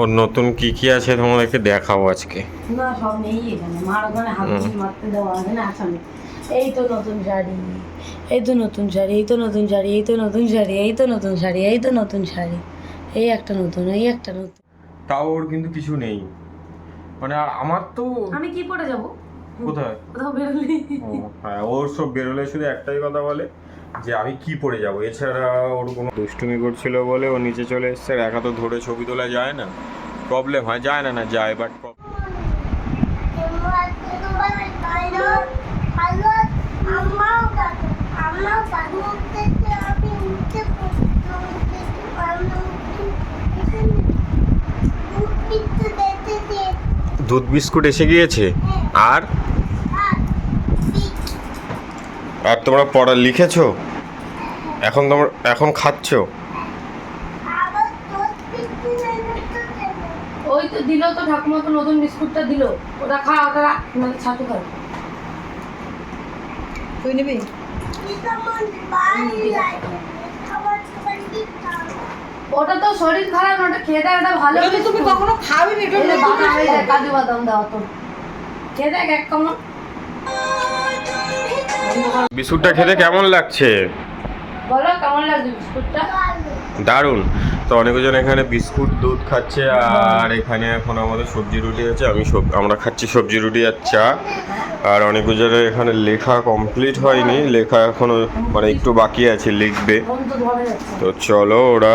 ওর নতুন কি কি আছে তোমাদেরকে দেখাবো আজকে? না সব নেই এখানে। মার ওখানে হাত মারতে দেওয়া আছে না আসামে এই তো নতুন শাড়ি। এই তো নতুন শাড়ি এই তো নতুন শাড়ি এই তো নতুন শাড়ি এই তো নতুন শাড়ি এই তো নতুন শাড়ি। এই একটা নতুন এই একটা নতুন। তাও ওর কিন্তু কিছু নেই। মানে আমার তো আমি কি পরে যাব? কোথায়? কোথাও বেরোলি হ্যাঁ ওর সব বেরোলে শুধু একটাই কথা বলে। যে আমি কি পরে যাব? এছাড়া ওর কোনো দুষ্টুমি করছিল বলে ও নিচে চলে এসছে একা তো ধরে ছবি তোলা যায় না। প্রবলেম হয়, যায় না না যায় বাট দুধ বিস্কুট এসে গিয়েছে? আর? আর তোমরা পড়া লিখেছো? এখন তোমরা এখন খাচ্ছো? ওই তো দিল তো ঠাকুমা তো নতুন বিস্কুটটা দিল। ওটা খা ওটা মানে ছাতু খা তুই নিবি? ওটা তো শরীর খারাপ না ওটা খেয়ে দেয় ওটা ভালো তুমি কখনো খাবে না কাজু বাদাম দেওয়া তো। খেয়ে দেখ এক কামড়। বিস্কুটটা খেতে কেমন লাগছে? বলো কেমন লাগছে বিস্কুটটা? দারুণ। তো অনেকজন এখানে বিস্কুট দুধ খাচ্ছে আর এখানে এখন আমাদের সবজি রুটি আছে। আমি সব আমরা খাচ্ছি সবজি রুটি আর চা। আর অনেকজনের এখানে লেখা কমপ্লিট হয়নি। লেখা এখনও মানে একটু বাকি আছে লিখবে। তো চলো ওরা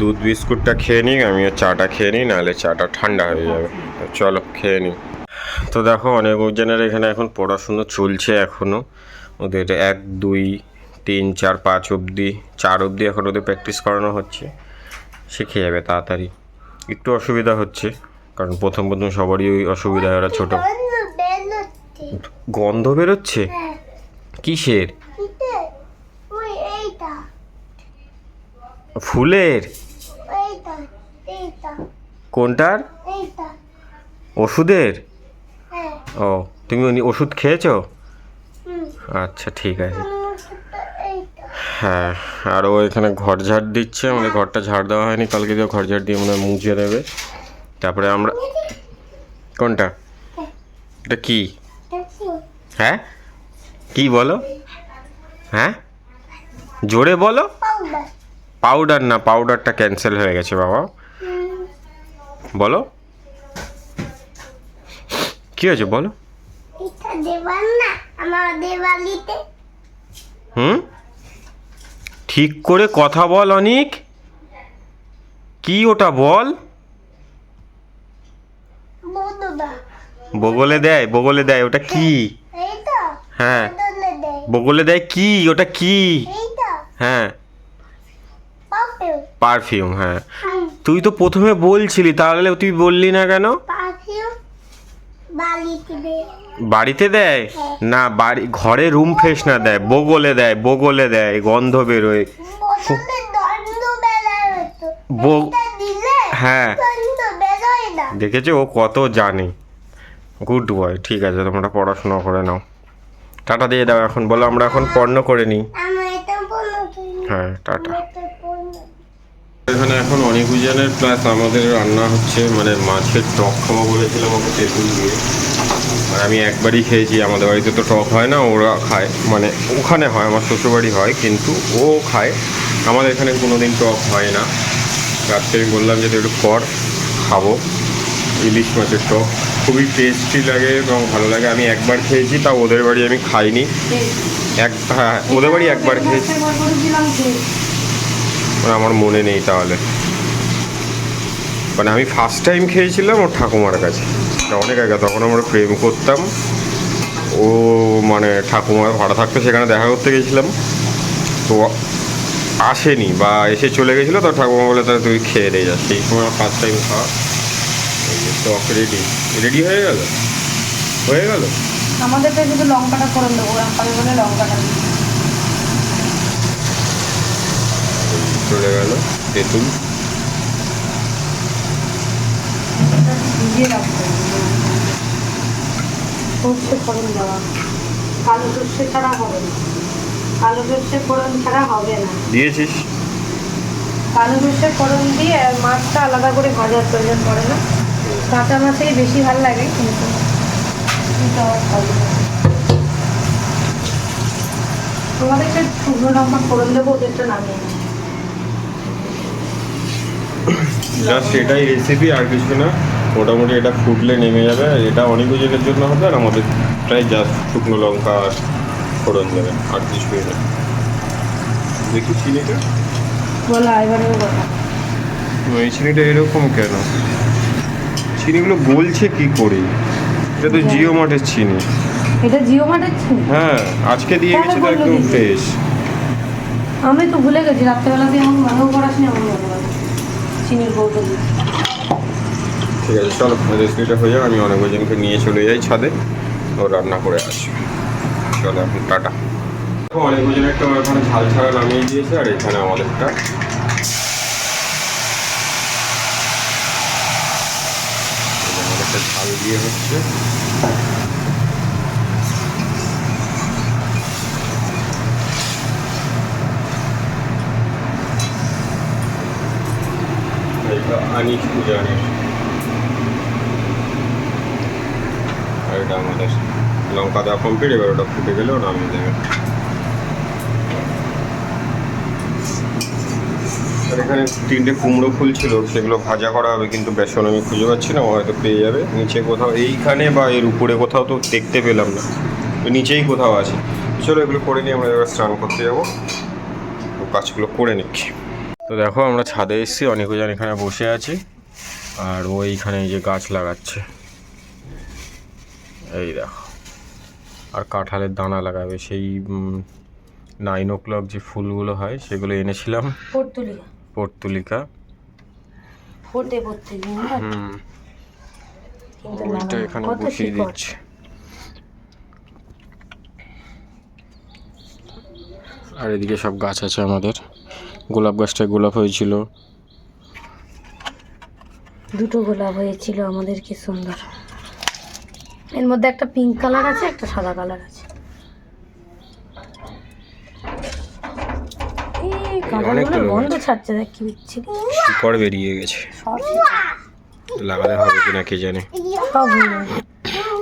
দুধ বিস্কুটটা খেয়ে নিই আমি চাটা খেয়ে নিই নাহলে চাটা ঠান্ডা হয়ে যাবে। তো চলো খেয়ে নিই। তো দেখো অনেক জনের এখানে এখন পড়াশুনো চলছে এখনও ওদের এক, দুই, তিন, চার, পাঁচ অবধি, চার অবধি এখন ওদের প্র্যাকটিস করানো হচ্ছে। শিখে যাবে তাড়াতাড়ি। একটু অসুবিধা হচ্ছে, কারণ প্রথম প্রথম সবারই ওই অসুবিধা ওরা ছোটো। গন্ধ বেরোচ্ছে? কিসের? ফুলের? কোনটার? ওষুধের? ও তুমি উনি ওষুধ খেয়েছো? আচ্ছা ঠিক আছে। হ্যাঁ আর ও এখানে ঘর ঝাড় দিচ্ছে আমাদের ঘরটা ঝাড় দেওয়া হয়নি কালকে দিয়ে ঘর ঝাড় দিয়ে মনে হয় মুছে দেবে। তারপরে আমরা কোনটা? এটা কি? হ্যাঁ? কি বলো? হ্যাঁ? জোরে বলো। পাউডার। না পাউডারটা ক্যান্সেল হয়ে গেছে বাবা। বলো। কি হয়েছে বলো? এটা দেবার না আমার দেওয়ালিতে। হুম? ঠিক করে কথা বল অনিক। কি ওটা বল? বগলে দেয় বগলে দেয় ওটা কি? হ্যাঁ। বগলে দেয় কি? ওটা কি? হ্যাঁ। পারফিউম। হ্যাঁ। তুই তো প্রথমে বলছিলি তাহলে তুই বললি না কেন? বাড়িতে দেয়। না বাড়ি ঘরে রুম ফ্রেশনার দেয় বগলে দেয় বগলে দেয় গন্ধ বেরোয়। হ্যাঁ। দেখেছ? ও কত জানে। গুড বয় ঠিক আছে তোমরা পড়াশোনা করে নাও। টাটা দিয়ে দাও এখন বলো আমরা এখন পণ্য করে নিই। হ্যাঁ টাটা। এখানে এখন অনিকুজনের প্লাস আমাদের রান্না হচ্ছে মানে মাছের টক খাব বলেছিলাম ওকে তেঁতুল দিয়ে। আর আমি একবারই খেয়েছি, আমাদের বাড়িতে তো টক হয় না, ওরা খায় মানে ওখানে হয়, আমার শ্বশুরবাড়ি হয়, কিন্তু ও খায়। আমাদের এখানে কোনো দিন টক হয় না। রাত্রে আমি বললাম যে একটু কর, খাব। ইলিশ মাছের টক খুবই টেস্টি লাগে এবং ভালো লাগে। আমি একবার খেয়েছি তা ওদের বাড়ি আমি খাইনি। এক হ্যাঁ ওদের বাড়ি একবার খেয়েছি। আমার মনে নেই তাহলে। মানে আমি ফার্স্ট টাইম খেয়েছিলাম ওর ঠাকুমার কাছে। অনেক আগে, তখন আমরা প্রেম করতাম। ও মানে ঠাকুমার ভাড়া থাকতো, সেখানে দেখা করতে গেছিলাম। তো আসেনি বা এসে চলে গেছিল, তো ঠাকুমা বলে, তাহলে তুই খেয়ে দিয়ে যাস সেই সময় ফার্স্ট টাইম খাওয়া। রেডি রেডি হয়ে গেল? হয়ে গেল? আমাদেরটা শুধু লঙ্কাটা করে দেবো লঙ্কাটা দিই। চলে গেল তেঁতুল। সর্ষে ফোড়ন দেওয়া। কালো সর্ষে ছাড়া হবে না। কালো সর্ষে ফোড়ন ছাড়া হবে না। দিয়েছিস? কালো সর্ষে ফোড়ন দিয়ে মাছটা আলাদা করে ভাজার প্রয়োজন পড়ে না। কাঁচা মাছেই বেশি ভালো লাগে কিন্তু তোমাদেরকে শুকনো লঙ্কা ফোড়ন দেবো ওদেরটা নামিয়ে। জাস্ট এটাই রেসিপি আর কিছু না। মোটামুটি এটা ফুটলে নেমে যাবে। আর এটা অনেক জনের জন্য হবে আর আমাদের প্রায় জাস্ট শুকনো লঙ্কা আর ফোড়ন দেবে আর কিছুই না। দেখি চিনিটা। বলো এই চিনিটা এরকম কেন? চিনিগুলো গলছে কি করে? এটা তো জিও মার্টের চিনি। এটা জিও মার্টের চিনি? হ্যাঁ আজকে দিয়ে গেছে তো একদম ফ্রেশ আমি তো ভুলে গেছি রাত্রেবেলা দিয়ে আমার মনেও পড়াশনি আমার মনে ঠিক আছে, চলো রেসিপিটা হয়ে যাবে আমি অনেক জনকে নিয়ে চলে যাই ছাদে। ও রান্না করে আসি চলো এখন, টাটা। অনেক জনের একটা ওখানে ঝাল ছাড়া নামিয়ে দিয়েছে, আর এখানে আমাদেরটা ঝাল দিয়ে হচ্ছে। আনিস পূজানের আর এটা আমাদের লঙ্কা দেওয়া কমপ্লিট এবার ওটা ফুটে গেলে ওটা নামিয়ে দেবে। আর এখানে তিনটে কুমড়ো ফুল ছিল, সেগুলো ভাজা করা হবে, কিন্তু বেসন আমি খুঁজে পাচ্ছি না হয়তো পেয়ে যাবে। নিচে কোথাও, এইখানে বা এর উপরে কোথাও তো দেখতে পেলাম না। তো নিচেই কোথাও আছে। চলো এগুলো করে নিয়ে আমরা এবার স্নান করতে যাব। কাজগুলো করে নিচ্ছি। তো দেখো আমরা ছাদে এসেছি। অনেকজন এখানে বসে আছি। আর ও এইখানে এই যে গাছ লাগাচ্ছে। এই দেখো। আর কাঁঠালের দানা লাগাবে। সেই নাইন ও ক্লক যে ফুলগুলো হয় সেগুলো এনেছিলাম। পর্তুলিকা। পর্তুলিকা। ফোটে প্রত্যেক হুম। ওইটা এখানে বসিয়ে দিচ্ছে। আর এদিকে সব গাছ আছে আমাদের। গোলাপ গাছটায় গোলাপ হয়েছিল। দুটো গোলাপ হয়েছিল আমাদের কি সুন্দর। এর মধ্যে একটা পিঙ্ক কালার আছে একটা সাদা কালার আছে। গন্ধ ছাড়ছে দেখ কি শিকড় বেরিয়ে গেছে। লাগাতে হবে কিনা কে জানে। হয়ে যাবে।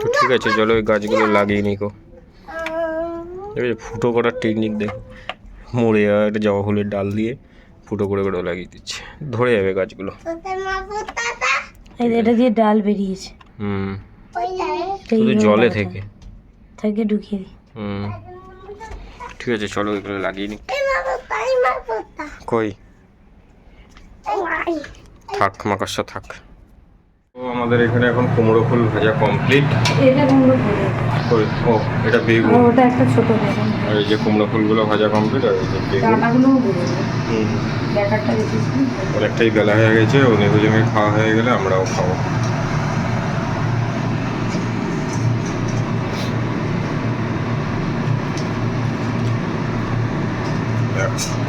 তো ঠিক আছে চলো ওই গাছগুলো লাগিয়ে নিকো ফুটো করার টেকনিক দেখো। মরে যাওয়া একটা জবা ফুলের ডাল দিয়ে ফুটো করে করে লাগিয়ে দিচ্ছে। ধরে যাবে গাছগুলো। এটা দিয়ে ডাল বেরিয়েছে। হুম। শুধু জলে থেকে। থেকে। ঢুকিয়ে দিই। হুম। ঠিক আছে চলো এগুলো লাগিয়ে নি। কই? থাক মাকাশা থাক। তো আমাদের এখানে এখন কুমড়ো ফুল ভাজা কমপ্লিট এটা কুমড়ো ফুল। ও এটা বেগুন। ওটা একটা ছোট বেগুন। আর এই যে কুমড়ো ফুলগুলো ভাজা কমপ্লিট আর এই যে বেগুন। হুম। অনেকটাই বেলা হয়ে গেছে অনেক জনের খাওয়া হয়ে গেলে আমরাও খাব।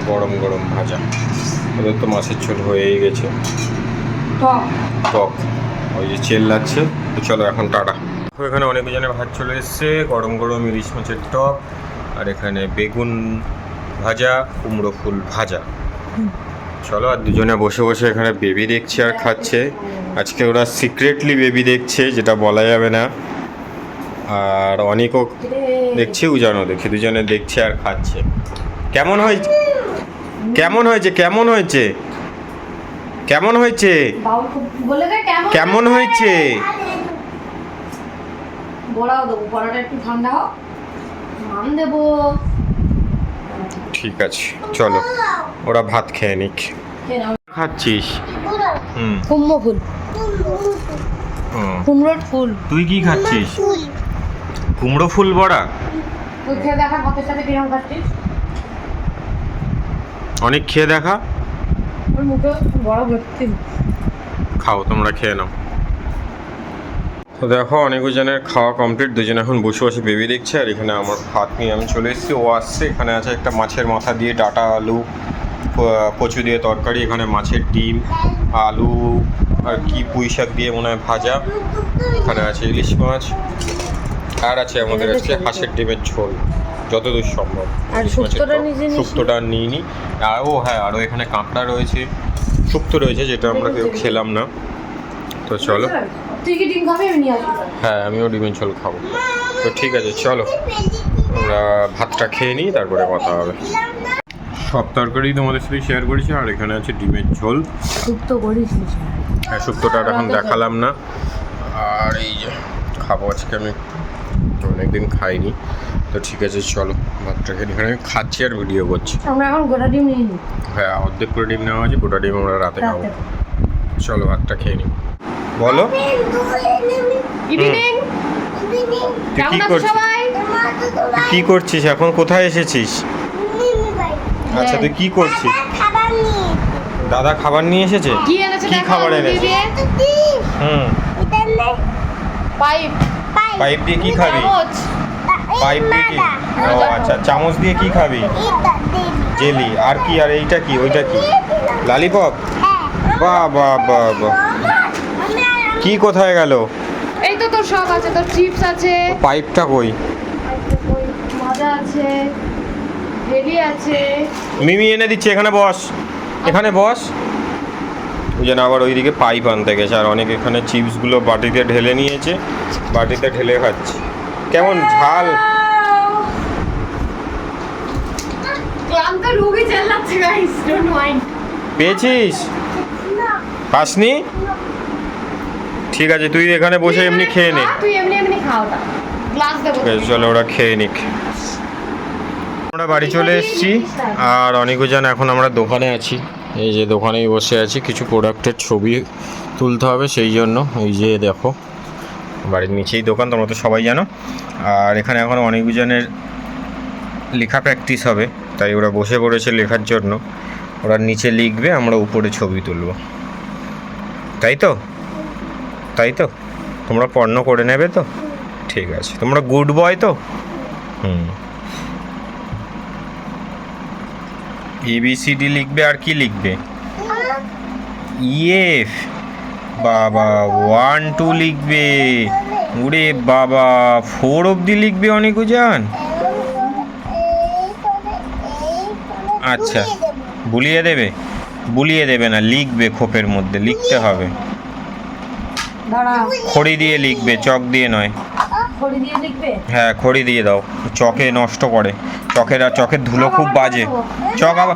গরম গরম ভাজা। ওদের তো মাছের ঝোল হয়েই গেছে। টক। টক। ওই যে চেল লাগছে। তো চলো এখন টাটা। এখানে অনেক জনের ভাত চলে এসছে। গরম গরম ইলিশ মাছের টক আর এখানে বেগুন ভাজা, কুমড়ো ফুল ভাজা। চলো, আর দুজনে বসে বসে এখানে বেবি দেখছে আর খাচ্ছে। আজকে ওরা সিক্রেটলি বেবি দেখছে, যেটা বলা যাবে না। আর অনেকও দেখছে উজানো দেখে দুজনে দেখছে আর খাচ্ছে। কেমন হয়েছে? কেমন হয়েছে? কেমন হয়েছে? কেমন হয়েছে? কেমন হয়েছে? বড়াও দেবো বড়াটা একটু ঠান্ডা হোক নাম দেবো। ঠিক আছে চলো ওরা ভাত খেয়ে নিক। খাচ্ছিস? কুমড়ো ফুল। হুম। কুমড়োর ফুল। তুই কি খাচ্ছিস? কুমড়ো ফুল বড়া? তুই খেয়ে দেখা ভাতের সাথে কিরম খাচ্ছিস? অনেক খেয়ে দেখা। মুখে বড় ভর্তি। খাও তোমরা খেয়ে নাও। তো দেখো অনেক জনের খাওয়া কমপ্লিট দুজন এখন বসে বসে বেবি দেখছে আর এখানে আমার ভাত নিয়ে আমি চলে এসেছি। ও আসছে এখানে আছে একটা মাছের মাথা দিয়ে ডাটা আলু কচু দিয়ে তরকারি এখানে মাছের ডিম আলু আর কি পুঁই শাক দিয়ে মনে হয় ভাজা। এখানে আছে ইলিশ মাছ আর আছে আমাদের আজকে হাঁসের ডিমের ঝোল। যতদূর সম্ভব। আর শুক্তোটা। নিজে নিস? শুক্তোটা আর নিইনি আর ও হ্যাঁ আরও এখানে কাঁকড়া রয়েছে। শুক্তো রয়েছে যেটা আমরা কেউ খেলাম না। তো চলো। তুই কি ডিম খাবি? আমি নিয়ে হ্যাঁ আমিও ডিমের ঝোল খাব। তো ঠিক আছে চলো। আমরা ভাতটা খেয়ে নিই তারপরে কথা হবে। সব তরকারি তোমাদের সাথে শেয়ার করেছি আর এখানে আছে ডিমের ঝোল। শুক্তো করিস হ্যাঁ শুক্তোটা এখন দেখালাম না। আর এই যে খাব আজকে আমি। অনেকদিন খাইনি। তো ঠিক আছে চলো ভাতটা খেয়ে। এখানে আমি খাচ্ছি আর ভিডিও করছি। আমরা এখন গোটা ডিম নিয়ে নিই। হ্যাঁ অর্ধেক করে ডিম নেওয়া আছে গোটা ডিম আমরা রাতে খাব। চলো ভাতটা খেয়ে নিই। বলো। কি করছিস? কি করছিস? এখন কোথায় এসেছিস? আচ্ছা তুই কি করছিস? দাদা খাবার নিয়ে এসেছে? কি খাবার এনেছে? হুম। পাইপ। পাইপ দিয়ে কি খাবি? পাইপ দিয়ে কি? ও আচ্ছা। চামচ দিয়ে কি খাবি? জেলি। আর কি? আর এইটা কি? ওইটা কি? লালিপপ? হ্যাঁ। বাহ বাহ বাহ বাহ। কি কোথায় গেল? এই তো তোর সব আছে তোর চিপস আছে। পাইপটা কই? মজা আছে জেলি আছে। মিমি এনে দিচ্ছে এখানে বস। এখানে বস। জন্য আবার ওইদিকে পাইপ আনতে গেছে। আর অনেক এখানে চিপসগুলো বাটিতে ঢেলে নিয়েছে বাটিতে ঢেলে খাচ্ছে। কেমন ঝাল? পেয়েছিস? পাসনি? ঠিক আছে তুই এখানে বসে এমনি খেয়ে নে। চলো ওরা খেয়ে নিক। আমরা বাড়ি চলে এসেছি আর অনেকজন এখন আমরা দোকানে আছি। এই যে দোকানেই বসে আছি, কিছু প্রোডাক্টের ছবি তুলতে হবে, সেই জন্য। এই যে দেখো, বাড়ির নিচেই দোকান, তোমরা তো সবাই জানো। আর এখানে এখন অনেকজনের লেখা প্র্যাকটিস হবে, তাই ওরা বসে পড়েছে লেখার জন্য। ওরা নিচে লিখবে, আমরা উপরে ছবি তুলব। তাই তো? তাই তো? তোমরা পণ্য করে নেবে তো? ঠিক আছে। তোমরা গুড বয় তো? হুম। এবিসিডি লিখবে আর কি লিখবে? ইএফ বাবা ওয়ান টু লিখবে। ওরে বাবা ফোর অবধি লিখবে অনেক জান আচ্ছা বুলিয়ে দেবে? বুলিয়ে দেবে না লিখবে খোপের মধ্যে লিখতে হবে। খড়ি দিয়ে লিখবে চক দিয়ে নয়। খড়ি দিয়ে লিখবে? হ্যাঁ খড়ি দিয়ে দাও। চকে নষ্ট করে। চকের আর চকের ধুলো খুব বাজে। চক আবার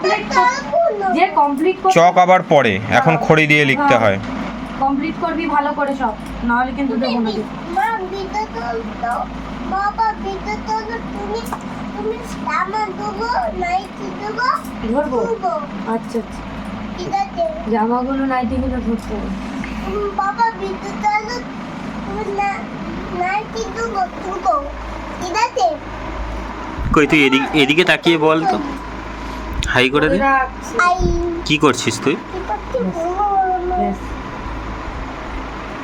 যে কমপ্লিট চক আবার পরে। এখন খড়ি দিয়ে লিখতে হয়। কমপ্লিট করবি ভালো করে সব। নাহলে কিন্তু দেবো না। মা বিদ্যুৎ তো বাবা বিদ্যুৎ তো তুমি তুমি সামান দেবো নাইটি দেবো ধরবো? আচ্ছা আচ্ছা। ঠিক আছে। জামাগুলো নাইটিগুলো ধরতে হবে। বাবা বিদ্যুৎ তো তুমি না কই তুই এদিকে এদিকে তাকিয়ে বল তো। হাই করে দে। কি করছিস তুই।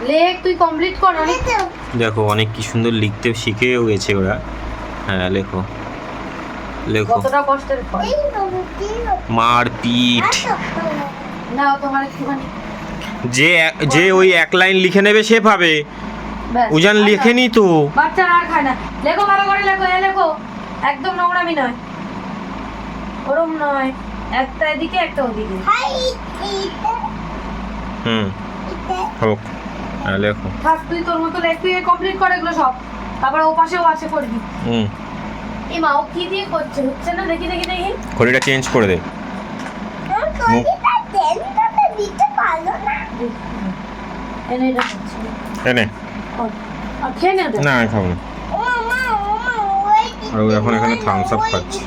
লেখ তুই কমপ্লিট কর অনেক দেখো অনেক কি সুন্দর লিখতে শিখেও গেছে ওরা। হ্যাঁ লেখো। লেখো। কতটা কষ্টের ফল। এই বাবু কি মারপিট তোমার একটুখানি। যে এক- যে ওই এক লাইন লিখে নেবে সে পাবে। উজান লেখেনি তো। বাচ্চারা আর খায় না। লেখো ভালো করে লেখো এ লেখো। একদম নোংরামি নয়। ওরম নয়। একটা এদিকে একটা ওদিকে। হুম। হোক হ্যাঁ লেখো। থাক তুই তোর মতো লেখ তুই কমপ্লিট করে এগুলো সব। তারপর ও পাশেও আছে করবি। হুম। এই মা ও কি দিয়ে করছে? হচ্ছে না? দেখি দেখি দেখি। ঘড়িটা চেঞ্জ করে দে। না। এনে এটা এনে। খেয়ে নে না আমি খাব না। আর এখন এখানে thumbs up খাচ্ছে।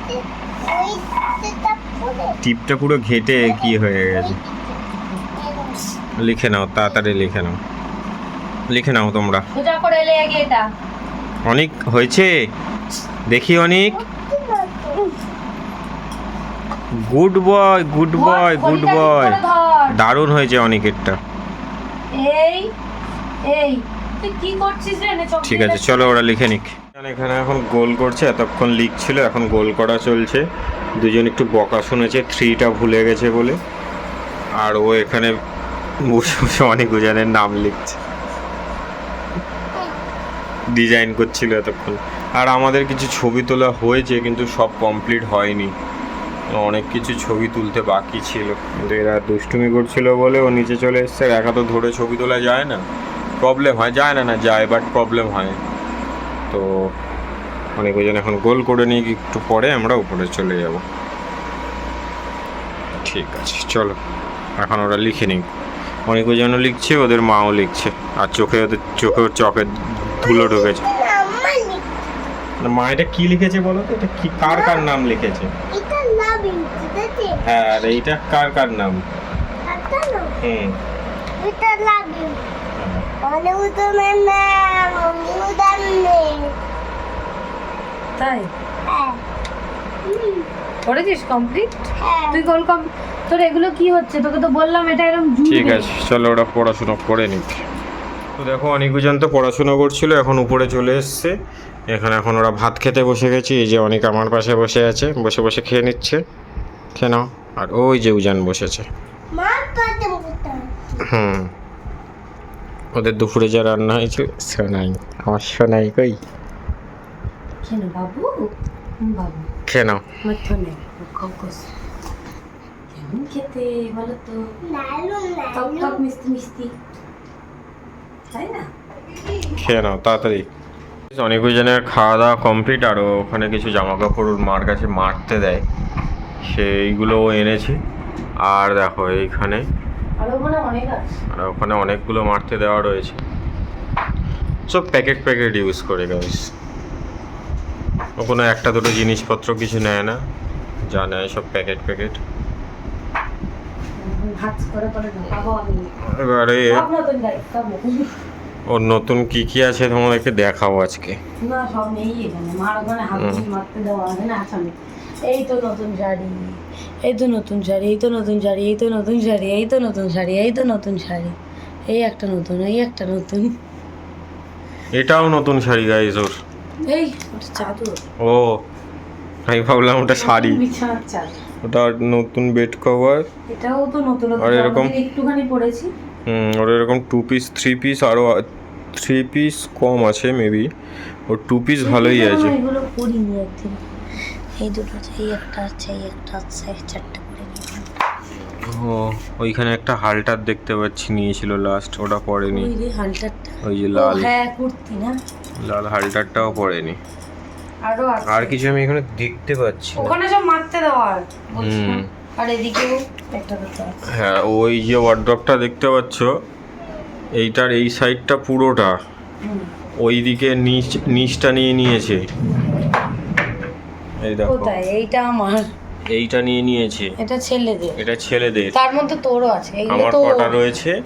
টিপটা পুরো ঘেটে কি হয়ে গেছে? লিখে নাও তাড়াতাড়ি লিখে নাও। লিখে নাও তোমরা। সোজা করে এলে আগে এটা। অনেক হয়েছে? দেখি অনেক। Good boy good boy good boy দারুণ হয়েছে অনেকেরটা। এই এই। ঠিক আছে চলো ওরা লিখে নিক। এখানে এখন গোল করছে এতক্ষণ লিখছিল এখন গোল করা চলছে। দুজন একটু বকা শুনেছে থ্রিটা ভুলে গেছে বলে। আর ও এখানে বসে বসে অনেক উজানের নাম লিখছে। ডিজাইন করছিল এতক্ষণ। আর আমাদের কিছু ছবি তোলা হয়েছে কিন্তু সব কমপ্লিট হয়নি। অনেক কিছু ছবি তুলতে বাকি ছিল। কিন্তু এরা দুষ্টুমি করছিল বলে ও নিচে চলে এসছে। একা তো ধরে ছবি তোলা যায় না। প্রবলেম হয় যায় না না যায় বাট প্রবলেম হয়। তো অনেক ওই এখন গোল করে নিয়ে একটু পরে আমরা উপরে চলে যাব। ঠিক আছে চলো। এখন ওরা লিখে নিই অনেক ওই লিখছে ওদের মাও লিখছে। আর চোখে ওদের চোখে চোখে ধুলো ঢুকেছে। না, মা এটা কি লিখেছে বলো তো? এটা কি কার কার নাম লিখেছে? হ্যাঁ আর এইটা কার কার নাম? হুম এটা লাভ ইউ অনেক উত্তমের নাম অনেক উদার নেই তাই? করেছিস কমপ্লিট হ্যাঁ। তুই গোল কম তোর এগুলো কি হচ্ছে? তোকে তো বললাম এটা এরকম ঠিক আছে চলো ওরা পড়াশোনা করে নিক। তো দেখো অনেকজন তো পড়াশোনা করছিল এখন উপরে চলে এসছে। এখানে এখন ওরা ভাত খেতে বসে গেছে এই যে অনেক আমার পাশে বসে আছে বসে বসে খেয়ে নিচ্ছে। খেয়ে নাও। আর ওই যে উজান বসেছে। মা হুম। ওদের দুপুরে যা রান্না হয়েছিল সোনাই আমার সোনাই কই? কেন বাবু? বাবু। কেমন খেতে বলো তো? টক টক মিষ্টি মিষ্টি। তাই না? খেয়ে নাও তাড়াতাড়ি। অনেক জনের খাওয়া দাওয়া কমপ্লিট আর ওখানে কিছু জামা কাপড় মার কাছে মারতে দেয়। সেইগুলো এনেছি। আর দেখো এইখানে আরও ওখানে অনেকগুলো মারতে দেওয়া রয়েছে। সব প্যাকেট প্যাকেট ইউজ করে গাইস ও কোনো একটা দুটো জিনিসপত্র কিছু নেয় না। যা নেয় সব প্যাকেট প্যাকেট। এবারে ওর নতুন কি কি আছে তোমাদেরকে দেখাবো আজকে। না সব নেই এখানে। মার ওখানে হাত। মারতে দেওয়া আছে না আসামে। এই তো নতুন শাড়ি। এই তো নতুন শাড়ি এই তো নতুন শাড়ি এই তো নতুন শাড়ি এই তো নতুন শাড়ি এই তো নতুন শাড়ি। এই একটা নতুন এই একটা নতুন। এটাও নতুন শাড়ি গাইজ ওর। এই ওটা চাদর। ও আমি ভাবলাম ওটা শাড়ি। ওটা নতুন বেড কভার এটাও তো নতুন আর এরকম? একটুখানি পড়েছি হুম ওর এরকম টু পিস থ্রি পিস আরও থ্রি পিস কম আছে মেবি ওর টু পিস ভালোই আছে। এগুলো পড়িনি একদিন। এই দুটো এই একটা আছে এই একটা আছে চারটে করে নিলাম ও ওইখানে একটা হালটার দেখতে পাচ্ছি নিয়েছিল লাস্ট ওটা পড়েনি। ওই রে হালটারটা ওই যে লাল। হ্যাঁ কুর্তি না? লাল হালটারটাও পড়েনি। আরও আর কিছু আমি এখানে দেখতে পাচ্ছি ওখানে সব মারতে দেওয়ার হুম। আর এদিকেও একটা হ্যাঁ ওই যে ওয়ার্ড্রপটা দেখতে পাচ্ছ এইটার এই সাইডটা পুরোটা। ওই দিকে নিচ নিচটা নিয়ে নিয়েছে। এই দেখো। কোথায়? এইটা আমার। এইটা নিয়ে নিয়েছে। এটা ছেলেদের। এটা ছেলেদের। তার মধ্যে তোরও আছে। আমার কটা রয়েছে।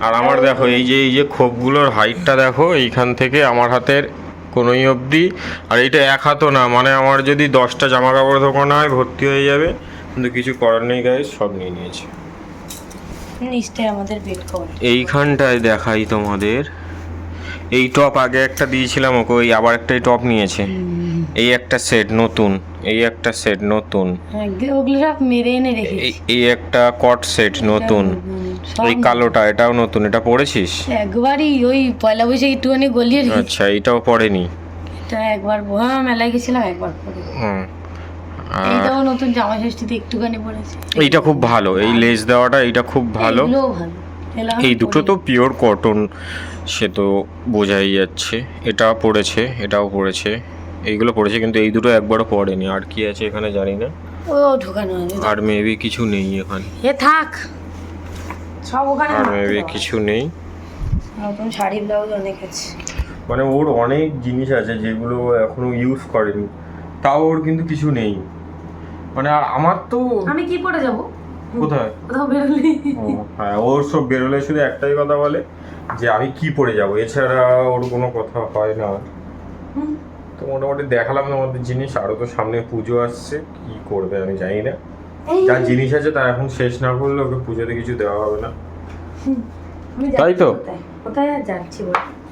আর আমার দেখো এই যে এই যে খোপগুলোর হাইটটা দেখো এইখান থেকে আমার হাতের কোনোই অবধি। আর এইটা এক হাতও না মানে আমার যদি দশটা জামা কাপড় দোকান হয় ভর্তি হয়ে যাবে। কিন্তু কিছু করার নেই গাইজ সব নিয়ে নিয়েছে। নিচটায় আমাদের বেড কভার। এইখানটায় দেখাই তোমাদের। এই টপ আগে একটা দিয়েছিলাম ওকে ওই আবার একটা টপ নিয়েছে। এই একটা সেট নতুন এই একটা সেট নতুন। ওগুলো সব মেরে এনে রেখেছি। এই একটা কট সেট নতুন। এই কালোটা এটাও নতুন এটা পড়েছিস একবারই ওই পয়লা বৈশাখ একটুখানি গলিয়ে আচ্ছা এইটাও পড়েনি এটা একবার হ্যাঁ মেলায় গেছিলাম একবার পরে। হুম এইটাও নতুন জামা ষষ্ঠীতে একটুখানি পড়েছি এইটা খুব ভালো এই লেস দেওয়াটা এইটা খুব ভালো। ভালো। এই দুটো তো পিওর কটন সে তো বোঝাই যাচ্ছে। এটা পড়েছে এটাও পড়েছে এইগুলো পড়েছে কিন্তু এই দুটো একবারও পড়েনি। আর কি আছে এখানে জানি না। ও ঢোকানো আছে আর মেবি কিছু নেই এখানে। এ থাক। সব ওখানে আর মেবি কিছু নেই। নতুন শাড়ি ব্লাউজ অনেক আছে। মানে ওর অনেক জিনিস আছে যেগুলো এখনও ইউজ করেনি। তাও ওর কিন্তু কিছু নেই। মানে আর আমার তো আমি কি পরে যাব? কোথায়? কোথাও বেরোলি হ্যাঁ ওর সব বেরোলে শুধু একটাই কথা বলে যে আমি কি পরে যাব। এছাড়া ওর কোনো কথা হয় না। তো মোটামুটি দেখালাম আমাদের জিনিস। আরও তো সামনে পুজো আসছে। কি করবে আমি জানি না। যা জিনিস আছে তা এখন শেষ না করলে ওকে পুজোতে কিছু দেওয়া হবে না। আমি তাই তো? কোথায়? যাচ্ছি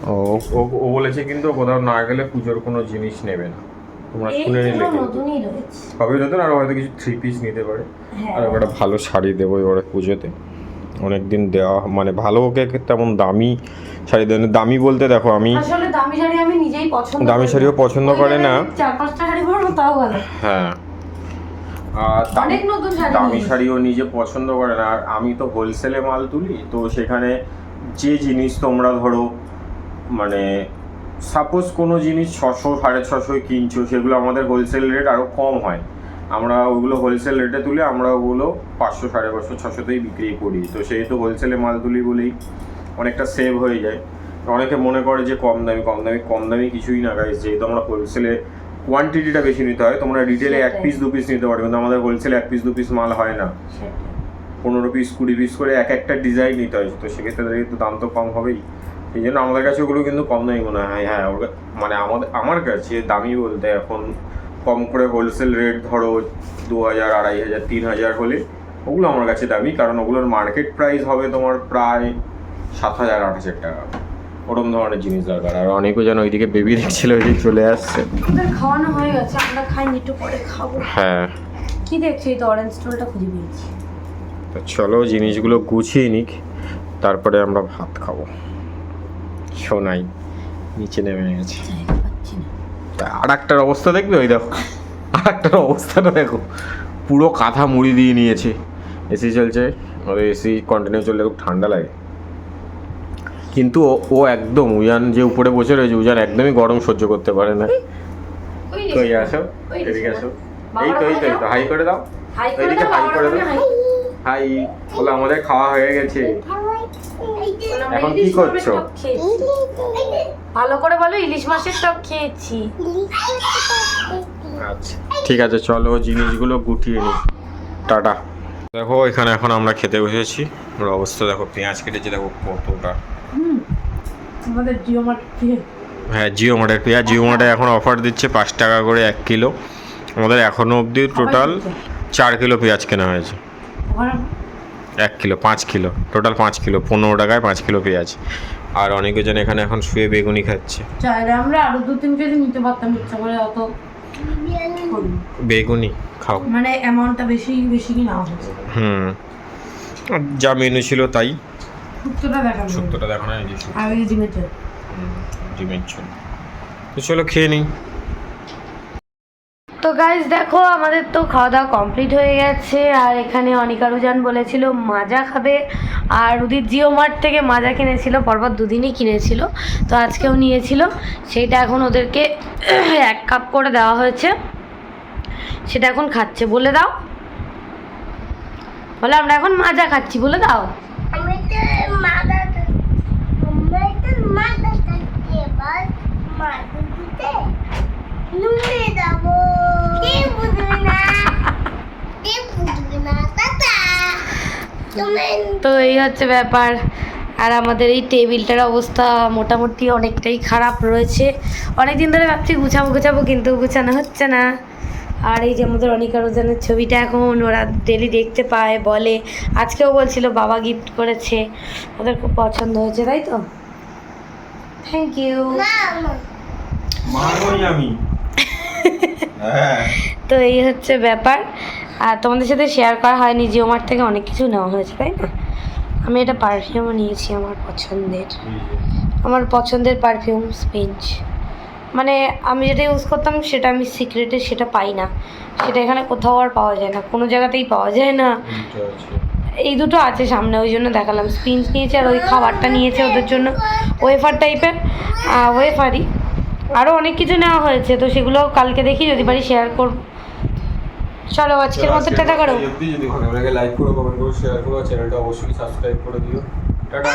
ও। ও- ও বলেছে কিন্তু কোথাও না গেলে পুজোর কোনো জিনিস নেবে না। তোমরা শুনে নিলে সবই নতুন আর হয়তো কিছু থ্রি পিস নিতে পারে। হ্যাঁ। আর একটা ভালো শাড়ি দেবো এবারে পুজোতে। অনেক দিন দেওয়া মানে ভালো ওকে তেমন দামি শাড়ি দেন দামি বলতে দেখো আমি আসলে দামি শাড়ি আমি নিজেই পছন্দ দামি শাড়িও পছন্দ করে না। চার পাঁচটা শাড়ি পরবো তাও ভালো। হ্যাঁ। আর অনেক নতুন শাড়ি দামি শাড়িও নিজে পছন্দ করে না। আর আমি তো হোলসেলে মাল তুলি তো সেখানে যে জিনিস তোমরা ধরো মানে সাপোজ কোনো জিনিস ছশো সাড়ে ছশোয় কিনছো সেগুলো আমাদের হোলসেল রেট আরও কম হয়। আমরা ওগুলো হোলসেল রেটে তুলে আমরা ওগুলো পাঁচশো সাড়ে পাঁচশো ছশোতেই বিক্রি করি। তো সেহেতু হোলসেলে মাল তুলি বলেই অনেকটা সেভ হয়ে যায়। অনেকে মনে করে যে কম দামি কম দামি কম দামি কিছুই না গাইজ যেহেতু আমরা হোলসেলে কোয়ান্টিটিটা বেশি নিতে হয় তোমরা রিটেলে এক পিস দু পিস নিতে পারবে কিন্তু আমাদের হোলসেলে এক পিস দু পিস মাল হয় না। পনেরো পিস কুড়ি পিস করে এক একটা ডিজাইন নিতে হয় তো সেক্ষেত্রে দাম তো কম হবেই। এই জন্য আমাদের কাছে ওগুলো কিন্তু কম দামি মনে হয়। হ্যাঁ ওর মানে আমাদের আমার কাছে দামি বলতে এখন কম করে হোলসেল রেট ধরো দু হাজার আড়াই হাজার তিন হাজার হলে ওগুলো আমার কাছে দামি। কারণ ওগুলোর মার্কেট প্রাইস হবে তোমার প্রায় সাত হাজার আট হাজার টাকা। ওরকম ধরনের জিনিস দরকার। আর অনেকেও যেন ওইদিকে বেবি দেখছিল ওইদিকে চলে আসছে। খাওয়ানো হয়ে গেছে আমরা খাইনি একটু পরে খাব। হ্যাঁ। কি দেখছি এই তো অরেঞ্জ স্টোলটা খুঁজে পেয়েছি? তো চলো জিনিসগুলো গুছিয়ে নিক তারপরে আমরা ভাত খাব। শোনাই নিচে নেমে গেছে। আর একটার অবস্থা দেখবে? ওই দেখো। আর একটার অবস্থাটা দেখো। পুরো কাঁথা মুড়ি দিয়ে নিয়েছে। এসি চলছে ওদের এসি কন্টিনিউ চললে খুব ঠান্ডা লাগে। কিন্তু ও- একদম উজান যে উপরে বসে রয়েছে উজান একদমই গরম সহ্য করতে পারে না। রে। আসো? এদিকে আসো। এই তো এই তো হাই করে দাও। হাই করে এদিকে দাও হাই করে দাও। হাই। বলে আমাদের খাওয়া হয়ে গেছে। এখন কি করছ? ভালো করে বলো ইলিশ মাছের টক খেয়েছি। আচ্ছা ঠিক আছে চলো জিনিসগুলো গুটিয়ে নিই। টাটা। দেখো এখানে এখন আমরা খেতে বসেছি। ওর অবস্থা দেখো পেঁয়াজ কেটেছে দেখো কতটা। আমাদের জিও মার্ট হ্যাঁ জিও মার্টের পেঁয়াজ। জিও মার্টে এখন অফার দিচ্ছে পাঁচ টাকা করে এক কিলো। আমাদের এখনও অবধি টোটাল চার কিলো পেঁয়াজ কেনা হয়েছে। এক কিলো পাঁচ কিলো টোটাল পাঁচ কিলো পনেরো টাকায় পাঁচ কিলো পেঁয়াজ। আর অনেকজন এখানে এখন শুয়ে বেগুনি খাচ্ছে। চাইলে আমরা আরও দু তিন কেজি নিতে পারতাম ইচ্ছা করে অত বেগুনি খাও। মানে অ্যামাউন্টটা বেশি বেশি কি না হুম। যা মেনু ছিল তাই। শুক্তোটা দেখানো। সত্যটা দেখো না এই যে আর ডিমের ঝোল। ডিমের ঝোল। তো চলো খেয়ে নিই। তো গাইজ দেখো, আমাদের তো খাওয়া দাওয়া কমপ্লিট হয়ে গেছে। আর এখানে অনিকা রুজান বলেছিল, মাজা খাবে। আর উদিত জিও মার্ট থেকে মাজা কিনেছিল, পরপর দুদিনই কিনেছিল। তো আজকেও নিয়েছিল। সেইটা এখন ওদেরকে এক কাপ করে দেওয়া হয়েছে। সেটা এখন খাচ্ছে, বলে দাও। বলে, আমরা এখন মাজা খাচ্ছি, বলে দাও। মাদা দিতে নুনে তো এই হচ্ছে ব্যাপার। আর আমাদের এই টেবিলটার অবস্থা মোটামুটি অনেকটাই খারাপ রয়েছে। অনেক দিন ধরে ভাবছি গুছাবো গুছাবো কিন্তু গুছানো হচ্ছে না। আর এই যে আমাদের অনিকা রোজানের ছবিটা এখন ওরা ডেলি দেখতে পায় বলে। আজকেও বলছিল বাবা গিফট করেছে। ওদের খুব পছন্দ হয়েছে তাই তো? থ্যাংক ইউ আমি। তো এই হচ্ছে ব্যাপার। আর তোমাদের সাথে শেয়ার করা হয়নি জিও মার্ট থেকে অনেক কিছু নেওয়া হয়েছে তাই না? আমি এটা পারফিউমও নিয়েছি আমার পছন্দের। আমার পছন্দের পারফিউম স্পেঞ্জ মানে আমি যেটা ইউজ করতাম সেটা আমি সিক্রেটে সেটা পাই না। সেটা এখানে কোথাও আর পাওয়া যায় না কোনো জায়গাতেই পাওয়া যায় না। এই দুটো আছে সামনে ওই জন্য দেখালাম। স্পিঞ্জ নিয়েছে আর ওই খাবারটা নিয়েছে ওদের জন্য। ওয়েফার টাইপের ওয়েফারই আরও অনেক কিছু নেওয়া হয়েছে তো সেগুলো কালকে দেখি যদি পারি শেয়ার করব। চলো আজকের মতো টাটা করো। যদি ভালো লাগে লাইক করো কমেন্ট করো শেয়ার করো চ্যানেলটা অবশ্যই সাবস্ক্রাইব করে দিও। টাটা!